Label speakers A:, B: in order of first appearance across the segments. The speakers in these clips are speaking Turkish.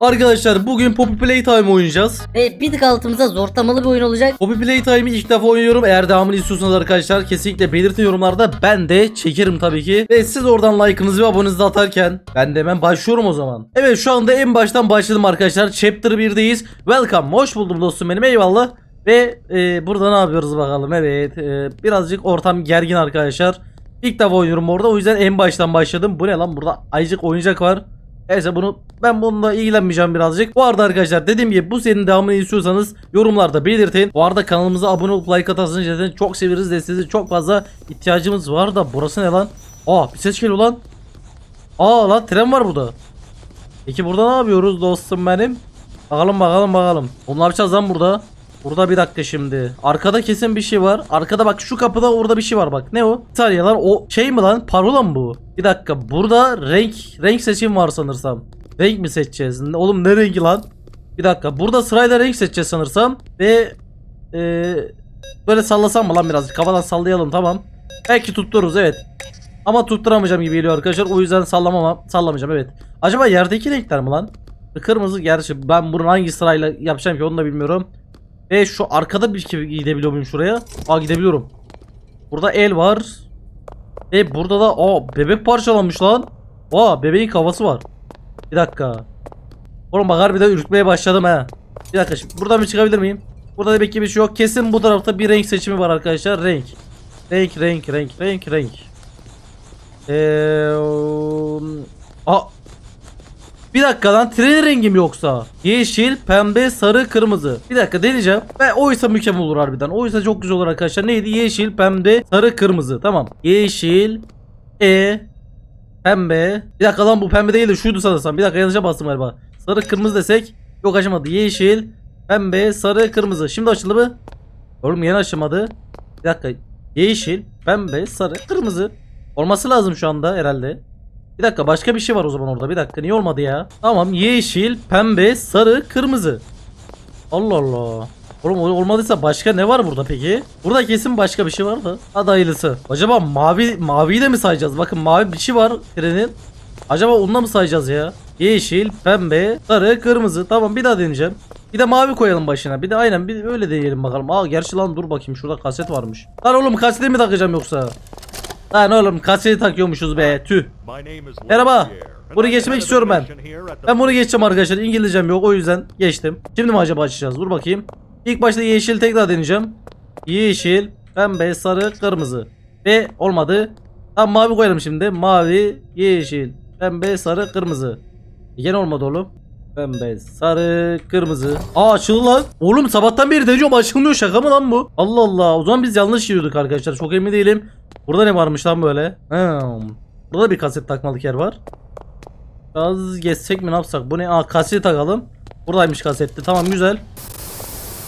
A: Arkadaşlar bugün Poppy Playtime oynayacağız.
B: Ve bir tık altımıza zortamalı bir oyun olacak.
A: Poppy Playtime'ı ilk defa oynuyorum. Eğer devamını istiyorsanız arkadaşlar kesinlikle belirtin yorumlarda. Ben de çekerim tabii ki. Ve siz oradan like'ınızı ve abonenizi atarken ben de hemen başlıyorum o zaman. Evet şu anda en baştan başladım arkadaşlar. Chapter 1'deyiz. Welcome. Hoş buldum dostum benim. Eyvallah. Ve e, burada ne yapıyoruz bakalım. Evet. e, birazcık ortam gergin arkadaşlar. İlk defa oynuyorum orada. O yüzden en baştan başladım. Bu ne lan? Burada ayıcık oyuncak var. Neyse bunu ben bununla ilgilenmeyeceğim birazcık. Bu arada arkadaşlar dediğim gibi bu serinin devamını istiyorsanız yorumlarda belirtin. Bu arada kanalımıza abone olup like atarsanız zaten çok seviniriz. Desteğinize çok fazla ihtiyacımız var da burası ne lan? Aa bir ses geliyor lan. Aa lan tren var burada. Peki burada ne yapıyoruz dostum benim? Bakalım bakalım bakalım. Oğlum ne yapacağız lan burada? Burada bir dakika şimdi. Arkada kesin bir şey var. Arkada bak şu kapıda orada bir şey var bak. Ne o? Lan o şey mi lan? Parola mı bu? Bir dakika. Burada renk renk seçim var sanırsam. Renk mi seçeceğiz? Oğlum ne rengi lan? Bir dakika. Burada sırayla renk seçeceğiz sanırsam. Ve eee böyle sallasam mı lan birazcık? Kafadan sallayalım tamam. Belki tuttururuz evet. Ama tutturamayacağım gibi geliyor arkadaşlar. O yüzden sallamama, sallamayacağım evet. Acaba yerdeki renkler mi lan? Kırmızı gerçi ben bunun hangi sırayla yapacağım ki onu da bilmiyorum. Ve şu arkada bir gibi gidebiliyor muyum şuraya? Aa gidebiliyorum. Burada el var. E burada da aa bebek parçalanmış lan. Aa bebeğin kafası var. Bir dakika. Oğlum bak harbiden ürkmeye başladım ha. Bir dakika şimdi buradan bir çıkabilir miyim? Burada demek ki bir şey yok. Kesin bu tarafta bir renk seçimi var arkadaşlar. Renk. Renk renk renk renk renk. Eee Aa bir dakika lan tren rengi mi yoksa? Yeşil, pembe, sarı, kırmızı. Bir dakika deneyeceğim. Ve oysa mükemmel olur harbiden. Oysa çok güzel olur arkadaşlar. Neydi? Yeşil, pembe, sarı, kırmızı. Tamam. Yeşil, E, pembe. Bir dakika lan bu pembe değil de şuydu sanırsam. Bir dakika yanlışa bastım galiba. Sarı, kırmızı desek. Yok açamadı. Yeşil, pembe, sarı, kırmızı. Şimdi açıldı mı? Oğlum yeni açılmadı. Bir dakika. Yeşil, pembe, sarı, kırmızı. Olması lazım şu anda herhalde. Bir dakika başka bir şey var o zaman orada. Bir dakika niye olmadı ya? Tamam yeşil, pembe, sarı, kırmızı. Allah Allah. Oğlum ol- olmadıysa başka ne var burada peki? Burada kesin başka bir şey var da. Hadi hayırlısı. Acaba mavi maviyi de mi sayacağız? Bakın mavi bir şey var trenin. Acaba onunla mı sayacağız ya? Yeşil, pembe, sarı, kırmızı. Tamam bir daha deneyeceğim. Bir de mavi koyalım başına. Bir de aynen bir öyle deneyelim bakalım. Aa gerçi lan dur bakayım şurada kaset varmış. Lan oğlum kaseti mi takacağım yoksa? Lan oğlum kaseti takıyormuşuz be tüh.
C: Merhaba.
A: Bunu geçmek istiyorum ben. Ben bunu geçeceğim arkadaşlar. İngilizcem yok o yüzden geçtim. Şimdi mi acaba açacağız? Dur bakayım. İlk başta yeşil tekrar deneyeceğim. Yeşil, pembe, sarı, kırmızı. Ve olmadı. Tamam mavi koyalım şimdi. Mavi, yeşil, pembe, sarı, kırmızı. Yine olmadı oğlum. Pembe, sarı, kırmızı. Aa açıldı lan. Oğlum sabahtan beri deniyorum açılmıyor şaka mı lan bu? Allah Allah. O zaman biz yanlış yürüdük arkadaşlar. Çok emin değilim. Burada ne varmış lan böyle? Hmm. Burada bir kaset takmalık yer var. Biraz geçsek mi ne yapsak? Bu ne? Aa kaseti takalım. Buradaymış kasette. Tamam güzel.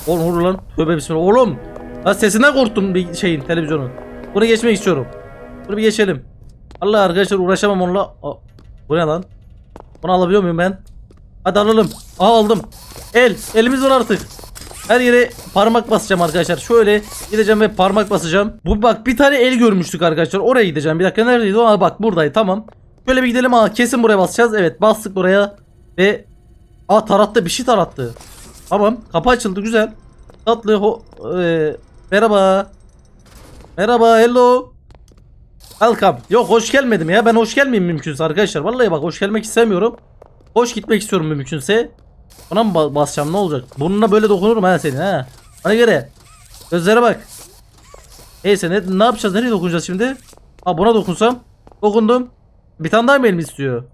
A: Oğlum vur lan. Tövbe bismillah. Oğlum. Ha sesinden korktum bir şeyin televizyonun. Bunu geçmek istiyorum. Bunu bir geçelim. Allah arkadaşlar uğraşamam onunla. Aa, bu ne lan? Bunu alabiliyor muyum ben? Hadi alalım. Aa aldım. El. Elimiz var artık. Her yere parmak basacağım arkadaşlar. Şöyle gideceğim ve parmak basacağım. Bu bak bir tane el görmüştük arkadaşlar. Oraya gideceğim. Bir dakika neredeydi? Aa, bak buradaydı tamam. Şöyle bir gidelim. Aa kesin buraya basacağız. Evet bastık buraya. Ve Aa tarattı bir şey tarattı. Tamam kapı açıldı güzel. Tatlı ho e, merhaba. Merhaba hello. Welcome. Yok hoş gelmedim ya. Ben hoş gelmeyeyim mümkünse arkadaşlar. Vallahi bak hoş gelmek istemiyorum. Hoş gitmek istiyorum mümkünse. Ona mı ba- basacağım ne olacak? Burnuna böyle dokunurum ha senin ha. Ona göre. Gözlere bak. Neyse ne, ne yapacağız? Nereye dokunacağız şimdi? Ha buna dokunsam. Dokundum. Bir tane daha mı elim istiyor?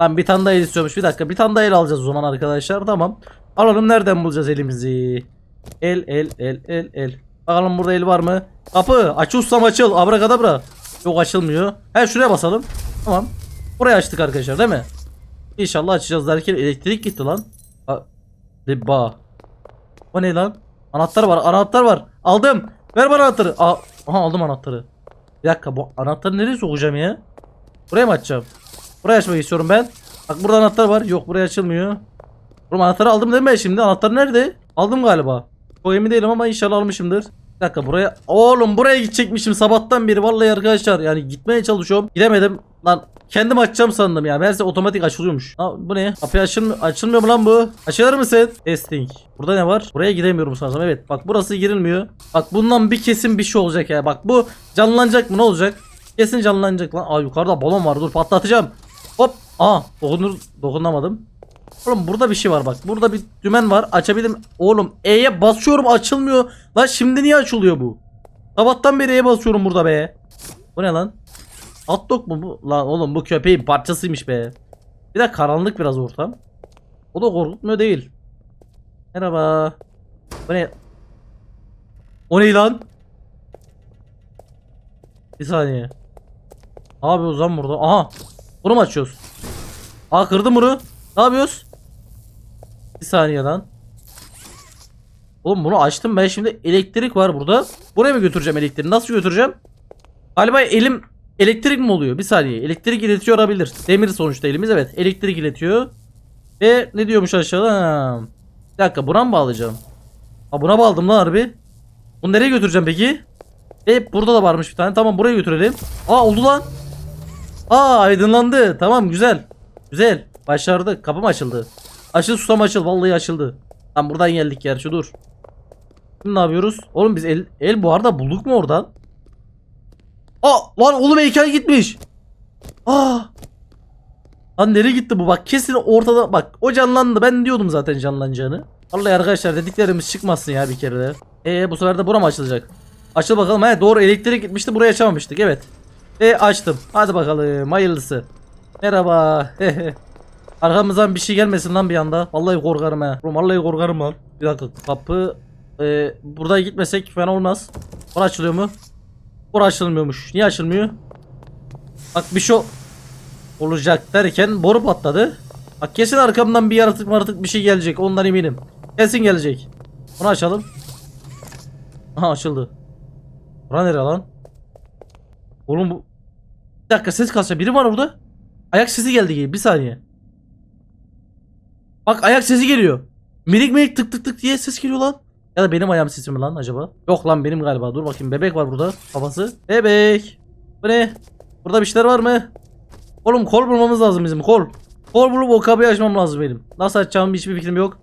A: Lan bir tane daha el istiyormuş. Bir dakika. Bir tane daha el alacağız o zaman arkadaşlar. Tamam. Alalım nereden bulacağız elimizi? El el el el el. Bakalım burada el var mı? Kapı. Aç ustam açıl. Abrakadabra. Yok açılmıyor. He şuraya basalım. Tamam. Burayı açtık arkadaşlar değil mi? İnşallah açacağız derken elektrik gitti lan. Ha, de ba. O ne lan? Anahtar var. Anahtar var. Aldım. Ver bana anahtarı. Aa, aha aldım anahtarı. Bir dakika bu anahtarı nereye sokacağım ya? Buraya mı açacağım? Buraya açmak istiyorum ben. Bak burada anahtar var. Yok buraya açılmıyor. Oğlum anahtarı aldım değil mi şimdi? Anahtar nerede? Aldım galiba. Çok emin değilim ama inşallah almışımdır. Bir dakika buraya. Oğlum buraya gidecekmişim sabahtan beri vallahi arkadaşlar. Yani gitmeye çalışıyorum. Gidemedim. Lan kendim açacağım sandım ya. Meğerse otomatik açılıyormuş. Ha, bu ne? Kapı açılmıyor, açılmıyor mu lan bu? Açılır mısın? Testing. Burada ne var? Buraya gidemiyorum sanırsam. Evet bak burası girilmiyor. Bak bundan bir kesin bir şey olacak ya. Bak bu canlanacak mı ne olacak? Kesin canlanacak lan. Aa yukarıda balon var dur patlatacağım. Hop. Aa dokunur, dokunamadım. Oğlum burada bir şey var bak. Burada bir dümen var. Açabilirim. Oğlum E'ye basıyorum açılmıyor. Lan şimdi niye açılıyor bu? Sabahtan beri E'ye basıyorum burada be. Bu ne lan? Hot dog mu bu? Lan oğlum bu köpeğin parçasıymış be. Bir de karanlık biraz ortam. O da korkutmuyor değil. Merhaba. Bu ne? O ne lan? Bir saniye. Ne yapıyoruz lan burada? Aha. Bunu mu açıyoruz? Aa kırdım bunu. Ne yapıyoruz? Bir saniye lan. Oğlum bunu açtım ben şimdi elektrik var burada. Buraya mı götüreceğim elektriği? Nasıl götüreceğim? Galiba elim elektrik mi oluyor? Bir saniye. Elektrik iletiyor olabilir. Demir sonuçta elimiz evet. Elektrik iletiyor. Ve ne diyormuş aşağıda? Ha. Bir dakika buna mı bağlayacağım? Ha buna bağladım lan harbi. Bunu nereye götüreceğim peki? E burada da varmış bir tane. Tamam buraya götürelim. Aa oldu lan. Aa aydınlandı. Tamam güzel. Güzel. Başardık. Kapım açıldı. Açıl susam açıl. Vallahi açıldı. Tam buradan geldik gerçi dur. Şimdi ne yapıyoruz? Oğlum biz el, el bu arada bulduk mu oradan? Aa lan oğlum heykel gitmiş. Aa. Lan nereye gitti bu? Bak kesin ortada bak o canlandı. Ben diyordum zaten canlanacağını. Vallahi arkadaşlar dediklerimiz çıkmasın ya bir kere de. Ee bu sefer de bura mı açılacak? Açıl bakalım. He doğru elektrik gitmişti buraya açamamıştık evet. E açtım. Hadi bakalım hayırlısı. Merhaba. Arkamızdan bir şey gelmesin lan bir anda. Vallahi korkarım. Oğlum vallahi korkarım lan. Bir dakika kapı. Ee, burada gitmesek fena olmaz. Bura açılıyor mu? Bura açılmıyormuş. Niye açılmıyor? Bak bir şey olacak derken boru patladı. Bak kesin arkamdan bir yaratık maratık bir şey gelecek. Ondan eminim. Kesin gelecek. Bunu açalım. Aha açıldı. Bura nere lan? Oğlum bu... Bir dakika ses kasıyor. Biri var orada. Ayak sesi geldi gibi. Bir saniye. Bak ayak sesi geliyor. Minik minik tık tık tık diye ses geliyor lan. Ya da benim ayağım sesi lan acaba? Yok lan benim galiba. Dur bakayım bebek var burada. Kafası. Bebek. Bu ne? Burada bir şeyler var mı? Oğlum kol bulmamız lazım bizim kol. Kol bulup o kapıyı açmam lazım benim. Nasıl açacağım hiçbir fikrim yok.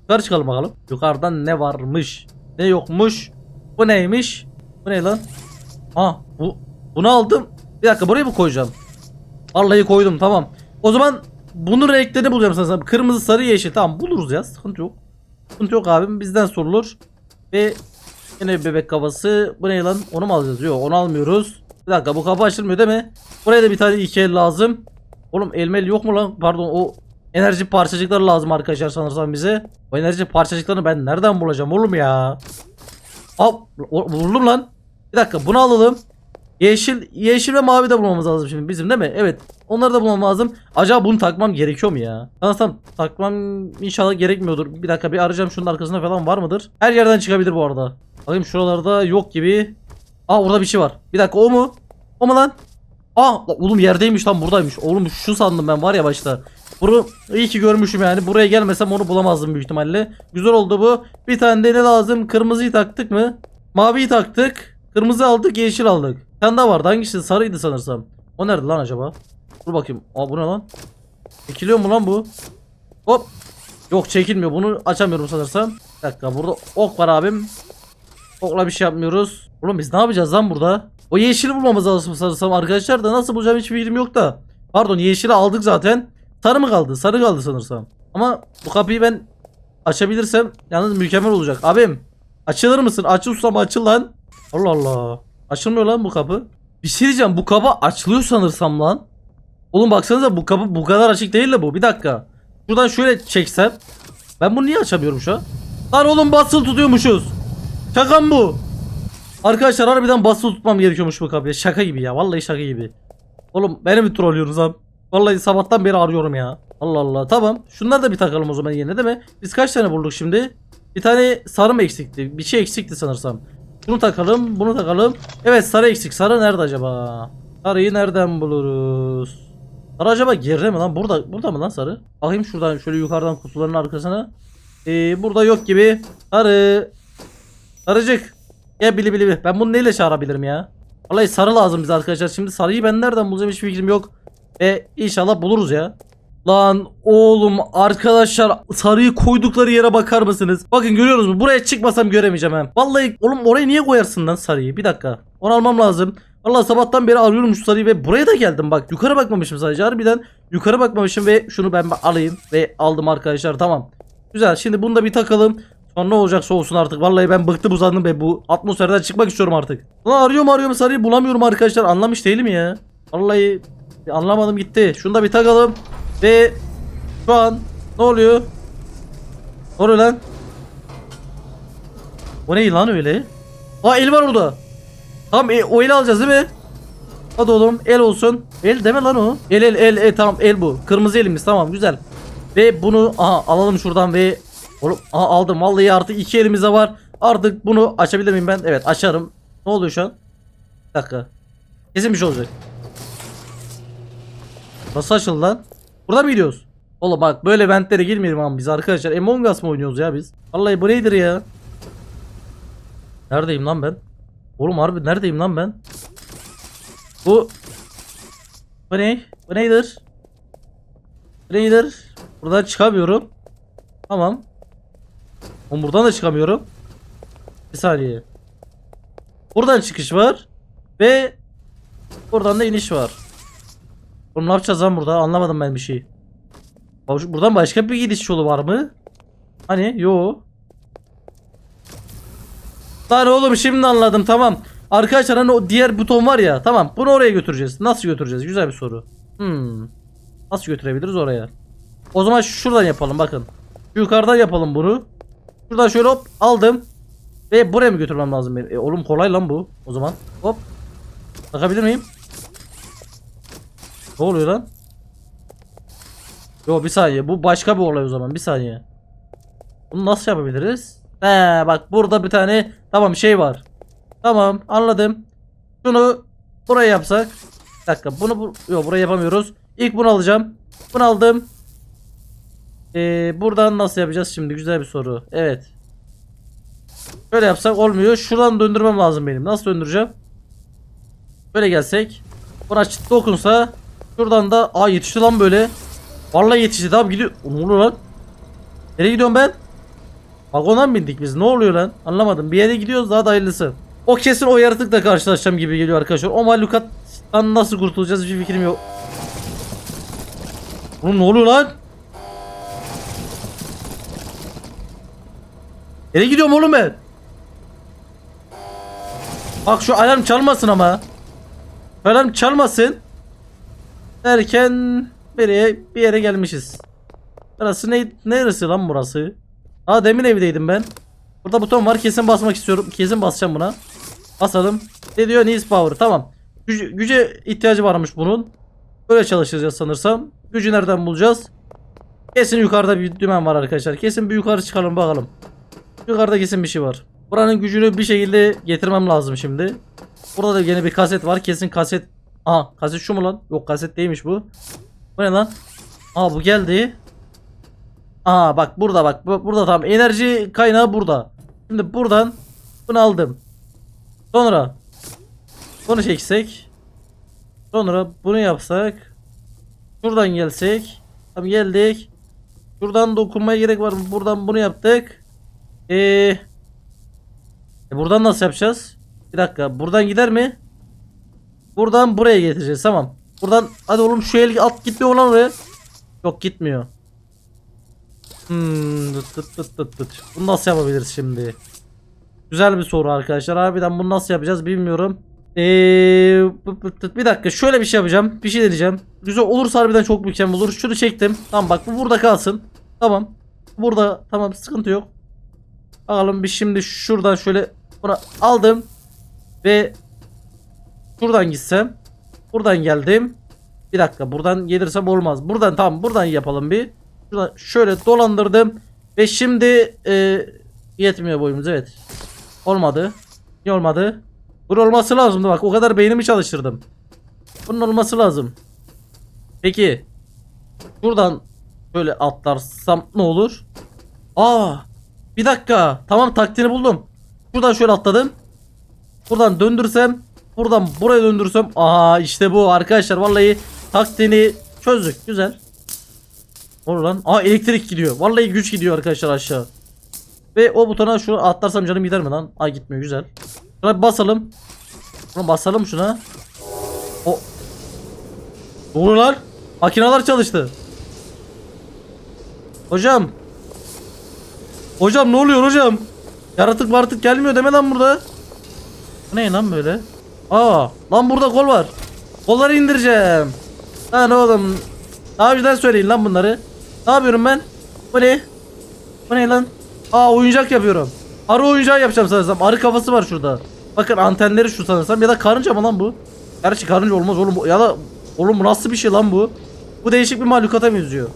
A: Yukarı çıkalım bakalım. Yukarıdan ne varmış? Ne yokmuş? Bu neymiş? Bu ne lan? Ha bu bunu aldım. Bir dakika buraya mı koyacağım? Vallahi koydum tamam. O zaman bunun renklerini bulacağım sana. Kırmızı, sarı, yeşil. Tamam buluruz ya. Sıkıntı yok. Sıkıntı yok abim. Bizden sorulur. Ve yine bebek kafası. Bu ne lan? Onu mu alacağız? Yok onu almıyoruz. Bir dakika bu kapı açılmıyor değil mi? Buraya da bir tane iki el lazım. Oğlum elmel yok mu lan? Pardon o enerji parçacıkları lazım arkadaşlar sanırsam bize. O enerji parçacıklarını ben nereden bulacağım oğlum ya? Al vurdum lan. Bir dakika bunu alalım. Yeşil yeşil ve mavi de bulmamız lazım şimdi bizim değil mi? Evet. Onları da bulmam lazım. Acaba bunu takmam gerekiyor mu ya? Sanırsam takmam inşallah gerekmiyordur. Bir dakika bir arayacağım şunun arkasında falan var mıdır? Her yerden çıkabilir bu arada. Bakayım şuralarda yok gibi. Aa orada bir şey var. Bir dakika o mu? O mu lan? Aa oğlum yerdeymiş lan buradaymış. Oğlum şu sandım ben var ya başta. Bunu iyi ki görmüşüm yani. Buraya gelmesem onu bulamazdım büyük ihtimalle. Güzel oldu bu. Bir tane de ne lazım? Kırmızıyı taktık mı? Maviyi taktık. Kırmızı aldık, yeşil aldık. Tane daha vardı. Hangisi? Sarıydı sanırsam. O nerede lan acaba? Dur bakayım. Aa bu ne lan? Çekiliyor mu lan bu? Hop. Yok çekilmiyor. Bunu açamıyorum sanırsam. Bir dakika burada ok var abim. Okla bir şey yapmıyoruz. Oğlum biz ne yapacağız lan burada? O yeşili bulmamız lazım sanırsam arkadaşlar da nasıl bulacağım hiçbir fikrim yok da. Pardon yeşili aldık zaten. Sarı mı kaldı? Sarı kaldı sanırsam. Ama bu kapıyı ben açabilirsem yalnız mükemmel olacak. Abim açılır mısın? Açıl ustam açıl lan. Allah Allah. Açılmıyor lan bu kapı. Bir şey diyeceğim bu kapı açılıyor sanırsam lan. Oğlum baksanıza bu kapı bu kadar açık değil de bu. Bir dakika. Buradan şöyle çeksem. Ben bunu niye açamıyorum şu an? Lan oğlum basılı tutuyormuşuz. Şaka mı bu? Arkadaşlar harbiden basılı tutmam gerekiyormuş bu kapıya. Şaka gibi ya. Vallahi şaka gibi. Oğlum beni mi trollüyorsunuz abi? Vallahi sabahtan beri arıyorum ya. Allah Allah. Tamam. Şunları da bir takalım o zaman yerine değil mi? Biz kaç tane bulduk şimdi? Bir tane sarı mı eksikti? Bir şey eksikti sanırsam. Bunu takalım. Bunu takalım. Evet sarı eksik. Sarı nerede acaba? Sarıyı nereden buluruz? Sarı acaba geride mi lan? Burada burada mı lan sarı? Bakayım şuradan şöyle yukarıdan kutuların arkasına. Ee, burada yok gibi. Sarı. Sarıcık. Gel bili bili. bili. Ben bunu neyle çağırabilirim ya? Vallahi sarı lazım bize arkadaşlar. Şimdi sarıyı ben nereden bulacağım hiç fikrim yok. E inşallah buluruz ya. Lan oğlum arkadaşlar sarıyı koydukları yere bakar mısınız? Bakın görüyorsunuz mu? Buraya çıkmasam göremeyeceğim hem. Vallahi oğlum oraya niye koyarsın lan sarıyı? Bir dakika. Onu almam lazım. Vallahi sabahtan beri arıyorum şu sarıyı ve buraya da geldim bak. Yukarı bakmamışım sadece. Harbiden yukarı bakmamışım ve şunu ben alayım ve aldım arkadaşlar. Tamam. Güzel. Şimdi bunu da bir takalım. Sonra ne olacaksa olsun artık. Vallahi ben bıktım uzandım be bu atmosferden çıkmak istiyorum artık. Lan arıyorum arıyorum sarıyı bulamıyorum arkadaşlar. Anlamış değilim ya. Vallahi anlamadım gitti. Şunu da bir takalım. Ve şu an ne oluyor? Ne oluyor lan? O ne lan öyle? Aa el var orada. Tamam e, o eli alacağız değil mi? Hadi oğlum el olsun. El deme lan o. El el el, el tamam el bu. Kırmızı elimiz tamam güzel. Ve bunu aha alalım şuradan ve oğlum aha aldım vallahi artık iki elimizde var. Artık bunu açabilir miyim ben? Evet açarım. Ne oluyor şu an? Bir dakika. Kesin bir şey olacak. Nasıl açıldı lan? Burada mı gidiyoruz? Oğlum bak böyle ventlere girmeyelim ama biz arkadaşlar. Among Us mı oynuyoruz ya biz? Vallahi bu nedir ya? Neredeyim lan ben? Oğlum harbi neredeyim lan ben? Bu Bu ne? Bu nedir? Bu nedir? Buradan çıkamıyorum. Tamam. Oğlum buradan da çıkamıyorum. Bir saniye. Buradan çıkış var. Ve buradan da iniş var. Oğlum ne yapacağız lan burada? Anlamadım ben bir şey. Baş- Buradan başka bir gidiş yolu var mı? Hani yo. Lan oğlum şimdi anladım tamam. Arkadaşlar hani o diğer buton var ya tamam bunu oraya götüreceğiz. Nasıl götüreceğiz? Güzel bir soru. Hmm. Nasıl götürebiliriz oraya? O zaman şuradan yapalım bakın. Yukarıdan yapalım bunu. Şuradan şöyle hop aldım. Ve buraya mı götürmem lazım benim? E, oğlum kolay lan bu. O zaman hop. Takabilir miyim? Ne oluyor lan? Yo bir saniye bu başka bir olay o zaman bir saniye. Bunu nasıl yapabiliriz? He bak burada bir tane tamam şey var. Tamam anladım. Şunu buraya yapsak. Bir dakika bunu bu yok buraya yapamıyoruz. İlk bunu alacağım. Bunu aldım. Ee, buradan nasıl yapacağız şimdi güzel bir soru. Evet. Böyle yapsak olmuyor. Şuradan döndürmem lazım benim. Nasıl döndüreceğim? Böyle gelsek. Buna dokunsa. Şuradan da aa yetişti lan böyle. Vallahi yetişti tamam gidiyor. Ne oluyor lan? Nereye gidiyorum ben? Vagona mı bindik biz? Ne oluyor lan? Anlamadım. Bir yere gidiyoruz daha da hayırlısı. O kesin o yaratıkla karşılaşacağım gibi geliyor arkadaşlar. O mahlukattan nasıl kurtulacağız hiçbir fikrim yok. Oğlum ne oluyor lan? Nereye gidiyorum oğlum ben? Bak şu alarm çalmasın ama. Alarm çalmasın. Derken yere, bir yere gelmişiz. Burası ne, neresi lan burası? Aa demin evdeydim ben. Burada buton var kesin basmak istiyorum. Kesin basacağım buna. Basalım. Ne diyor? Needs power. Tamam. Güce, güce ihtiyacı varmış bunun. Böyle çalışacağız sanırsam. Gücü nereden bulacağız? Kesin yukarıda bir dümen var arkadaşlar. Kesin bir yukarı çıkalım bakalım. Yukarıda kesin bir şey var. Buranın gücünü bir şekilde getirmem lazım şimdi. Burada da yine bir kaset var. Kesin kaset. Aha kaset şu mu lan? Yok kaset değilmiş bu. Bu ne lan? Aa bu geldi. Aa bak burada bak. Bu- Burada tam enerji kaynağı burada. Şimdi buradan bunu aldım. Sonra bunu çeksek. Sonra bunu yapsak. Şuradan gelsek. Tamam geldik. Şuradan dokunmaya gerek var mı? Buradan bunu yaptık. Ee, e buradan nasıl yapacağız? Bir dakika. Buradan gider mi? Buradan buraya getireceğiz. Tamam. Buradan hadi oğlum şu el at gitmiyor lan oraya. Yok gitmiyor. Hmm, tıt tıt tıt tıt. Bunu nasıl yapabiliriz şimdi? Güzel bir soru arkadaşlar. Harbiden bunu nasıl yapacağız bilmiyorum. Ee, bir dakika şöyle bir şey yapacağım. Bir şey deneyeceğim. Güzel olursa harbiden çok mükemmel olur. Şunu çektim. Tamam bak bu burada kalsın. Tamam. Burada tamam sıkıntı yok. Bakalım bir şimdi şuradan şöyle bunu aldım. Ve şuradan gitsem. Buradan geldim. Bir dakika buradan gelirsem olmaz. Buradan tamam buradan yapalım bir. Şuradan şöyle dolandırdım. Ve şimdi e, yetmiyor boyumuz evet. Olmadı. Niye olmadı? Bunun olması lazımdı bak o kadar beynimi çalıştırdım. Bunun olması lazım. Peki. Buradan böyle atlarsam ne olur? Aa! Bir dakika. Tamam taktiğini buldum. Buradan şöyle atladım. Buradan döndürsem buradan buraya döndürsem. Aha işte bu arkadaşlar. Vallahi taktiğini çözdük. Güzel. Lan. Aa elektrik gidiyor. Vallahi güç gidiyor arkadaşlar aşağı. Ve o butona şu atlarsam canım gider mi lan? Ay gitmiyor güzel. Şuna basalım. Şuna basalım şuna. O. Lan? Makineler çalıştı. Hocam. Hocam ne oluyor hocam? Yaratık vartık gelmiyor deme lan burada. Bu ne lan böyle? Aa lan burada kol var. Kolları indireceğim. Lan oğlum. Daha önceden söyleyin lan bunları. Ne yapıyorum ben? Bu ne? Bu ne lan? Aa oyuncak yapıyorum. Arı oyuncağı yapacağım sanırsam. Arı kafası var şurada. Bakın antenleri şu sanırsam. Ya da karınca mı lan bu? Gerçi karınca olmaz oğlum. Ya da oğlum nasıl bir şey lan bu? Bu değişik bir mahlukata benziyor.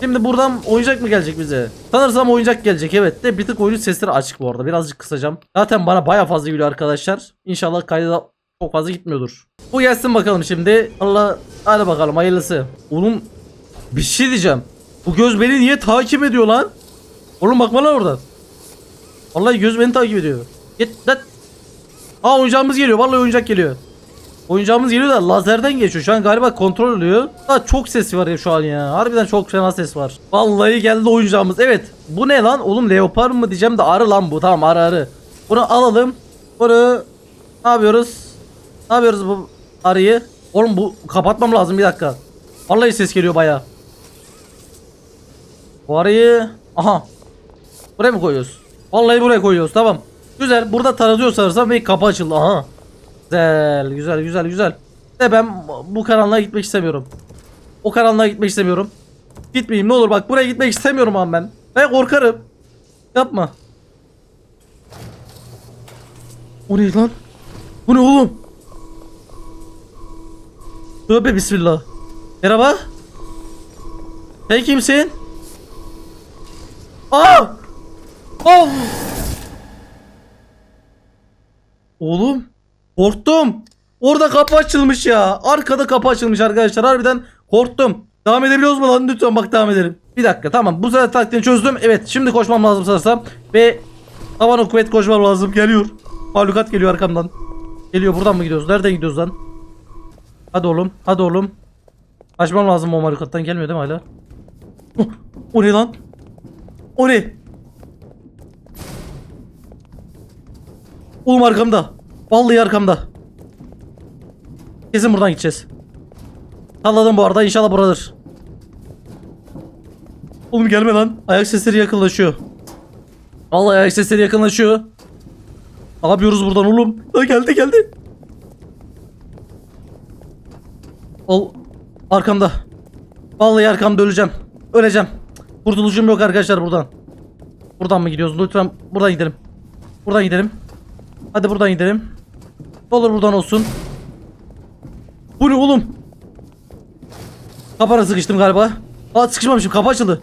A: Şimdi buradan oyuncak mı gelecek bize? Sanırsam oyuncak gelecek evet de bir tık oyunun sesleri açık bu arada. Birazcık kısacağım. Zaten bana baya fazla geliyor arkadaşlar. İnşallah kayda çok fazla gitmiyordur. Bu gelsin bakalım şimdi. Allah hadi bakalım hayırlısı. Oğlum bir şey diyeceğim. Bu göz beni niye takip ediyor lan? Oğlum bakma lan oradan. Vallahi göz beni takip ediyor. Git lan. Aa oyuncağımız geliyor. Vallahi oyuncak geliyor. Oyuncağımız geliyor da lazerden geçiyor. Şu an galiba kontrol oluyor. Daha çok ses var ya şu an ya. Harbiden çok fena ses var. Vallahi geldi oyuncağımız. Evet. Bu ne lan? Oğlum leopar mı diyeceğim de arı lan bu. Tamam arı arı. Bunu alalım. Bunu ne yapıyoruz? Ne yapıyoruz bu arıyı? Oğlum bu kapatmam lazım bir dakika. Vallahi ses geliyor baya. Bu arıyı aha. Buraya mı koyuyoruz? Vallahi buraya koyuyoruz. Tamam. Güzel. Burada tarazıyor sanırsam ve kapı açıldı. Aha. Güzel, güzel, güzel, güzel. De ben bu karanlığa gitmek istemiyorum. O karanlığa gitmek istemiyorum. Gitmeyeyim ne olur bak buraya gitmek istemiyorum ama ben. Ben korkarım. Yapma. O ne lan? Bu ne oğlum? Tövbe bismillah. Merhaba. Sen kimsin? Aa! Of! Oğlum korktum. Orada kapı açılmış ya. Arkada kapı açılmış arkadaşlar. Harbiden korktum. Devam edebiliyoruz mu lan? Lütfen bak devam edelim. Bir dakika tamam. Bu sefer taktiğini çözdüm. Evet şimdi koşmam lazım sanırsam. Ve tavan kuvvet koşmam lazım. Geliyor. Mahlukat geliyor arkamdan. Geliyor buradan mı gidiyoruz? Nereden gidiyoruz lan? Hadi oğlum. Hadi oğlum. Kaçmam lazım o mahlukattan. Gelmiyor değil mi hala? Oh, o ne lan? O ne? Oğlum arkamda. Vallahi arkamda. Kesin buradan gideceğiz. Salladım bu arada inşallah buradır. Oğlum gelme lan. Ayak sesleri yakınlaşıyor. Vallahi ayak sesleri yakınlaşıyor. Ne yapıyoruz buradan oğlum? Ha, geldi geldi. Ol arkamda. Vallahi arkamda öleceğim. Öleceğim. Kurtuluşum yok arkadaşlar buradan. Buradan mı gidiyoruz? Lütfen buradan gidelim. Buradan gidelim. Hadi buradan gidelim. Olur buradan olsun. Bu ne oğlum? Kapana sıkıştım galiba. Aa sıkışmamışım kapı açıldı.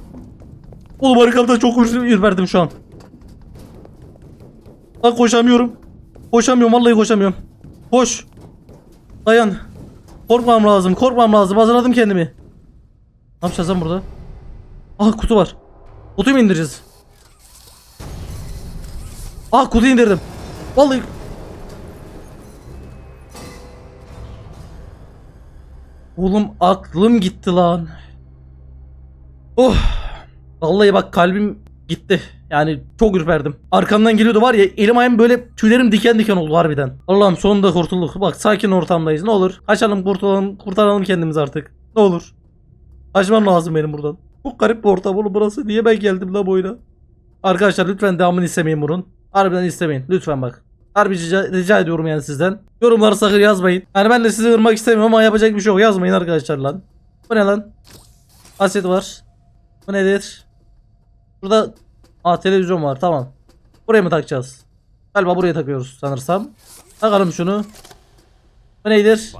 A: Oğlum arkamda çok ürperdim şu an. Lan koşamıyorum. Koşamıyorum vallahi koşamıyorum. Koş. Dayan. Korkmam lazım korkmam lazım hazırladım kendimi. Ne yapacağız lan burada? Ah kutu var. Kutuyu mu indireceğiz? Ah kutuyu indirdim. Vallahi Oğlum aklım gitti lan. Oh. Vallahi bak kalbim gitti. Yani çok ürperdim. Arkamdan geliyordu var ya elim ayağım böyle tüylerim diken diken oldu harbiden. Allah'ım sonunda kurtulduk. Bak sakin ortamdayız ne olur. Kaçalım kurtulalım kurtaralım kendimizi artık. Ne olur. Kaçmam lazım benim buradan. Çok garip bir ortam oğlum burası. Niye ben geldim la boyuna? Arkadaşlar lütfen devamını istemeyin bunun. Harbiden istemeyin. Lütfen bak. Harbi rica, rica ediyorum yani sizden. Yorumlara sakın yazmayın. Yani ben de sizi ırmak istemiyorum ama yapacak bir şey yok. Yazmayın arkadaşlar lan. Bu ne lan? Aset var. Bu nedir? Burada Aa televizyon var tamam. Buraya mı takacağız? Galiba buraya takıyoruz sanırsam. Takalım şunu. Bu nedir?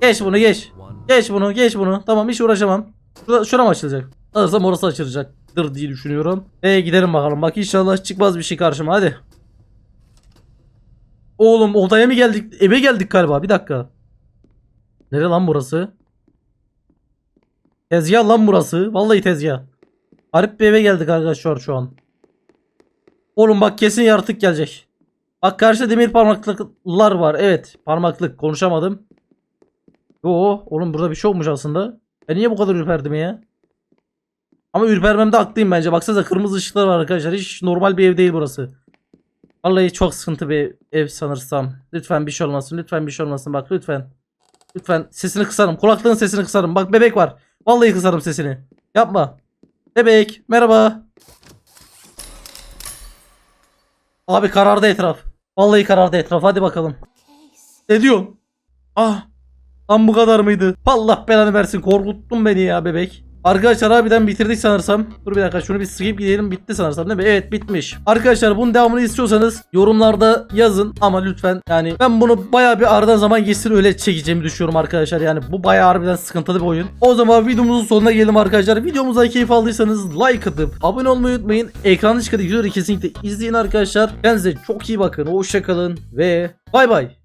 A: Geç bunu geç. Geç bunu geç bunu. Tamam hiç uğraşamam. Şurada, şura mı açılacak? Sanırsam orası açılacaktır diye düşünüyorum. Ve gidelim bakalım. Bak inşallah çıkmaz bir şey karşıma hadi. Oğlum odaya mı geldik? Eve geldik galiba. Bir dakika. Nere lan burası? Tezgah lan burası. Vallahi tezgah. Garip bir eve geldik arkadaşlar şu an. Oğlum bak kesin yaratık gelecek. Bak karşıda demir parmaklıklar var. Evet parmaklık konuşamadım. Yo oğlum burada bir şey olmuş aslında. Ben niye bu kadar ürperdim ya? Ama ürpermemde haklıyım bence. Baksanıza kırmızı ışıklar var arkadaşlar. Hiç normal bir ev değil burası. Vallahi çok sıkıntı bir ev sanırsam. Lütfen bir şey olmasın. Lütfen bir şey olmasın. Bak lütfen. Lütfen sesini kısarım. Kulaklığın sesini kısarım. Bak bebek var. Vallahi kısarım sesini. Yapma. Bebek merhaba. Abi karardı etraf. Vallahi karardı etraf. Hadi bakalım. Ne diyorsun? Ah. Tam bu kadar mıydı? Allah belanı versin. Korkuttun beni ya bebek. Arkadaşlar harbiden bitirdik sanırsam. Dur bir dakika şunu bir skip gidelim. Bitti sanırsam değil mi? Evet bitmiş. Arkadaşlar bunun devamını istiyorsanız yorumlarda yazın. Ama lütfen yani ben bunu baya bir aradan zaman geçsin öyle çekeceğimi düşünüyorum arkadaşlar. Yani bu baya harbiden sıkıntılı bir oyun. O zaman videomuzun sonuna gelelim arkadaşlar. Videomuzdan keyif aldıysanız like atıp abone olmayı unutmayın. Ekranda çıkan videoları kesinlikle izleyin arkadaşlar. Kendinize çok iyi bakın. Hoşçakalın ve bay bay.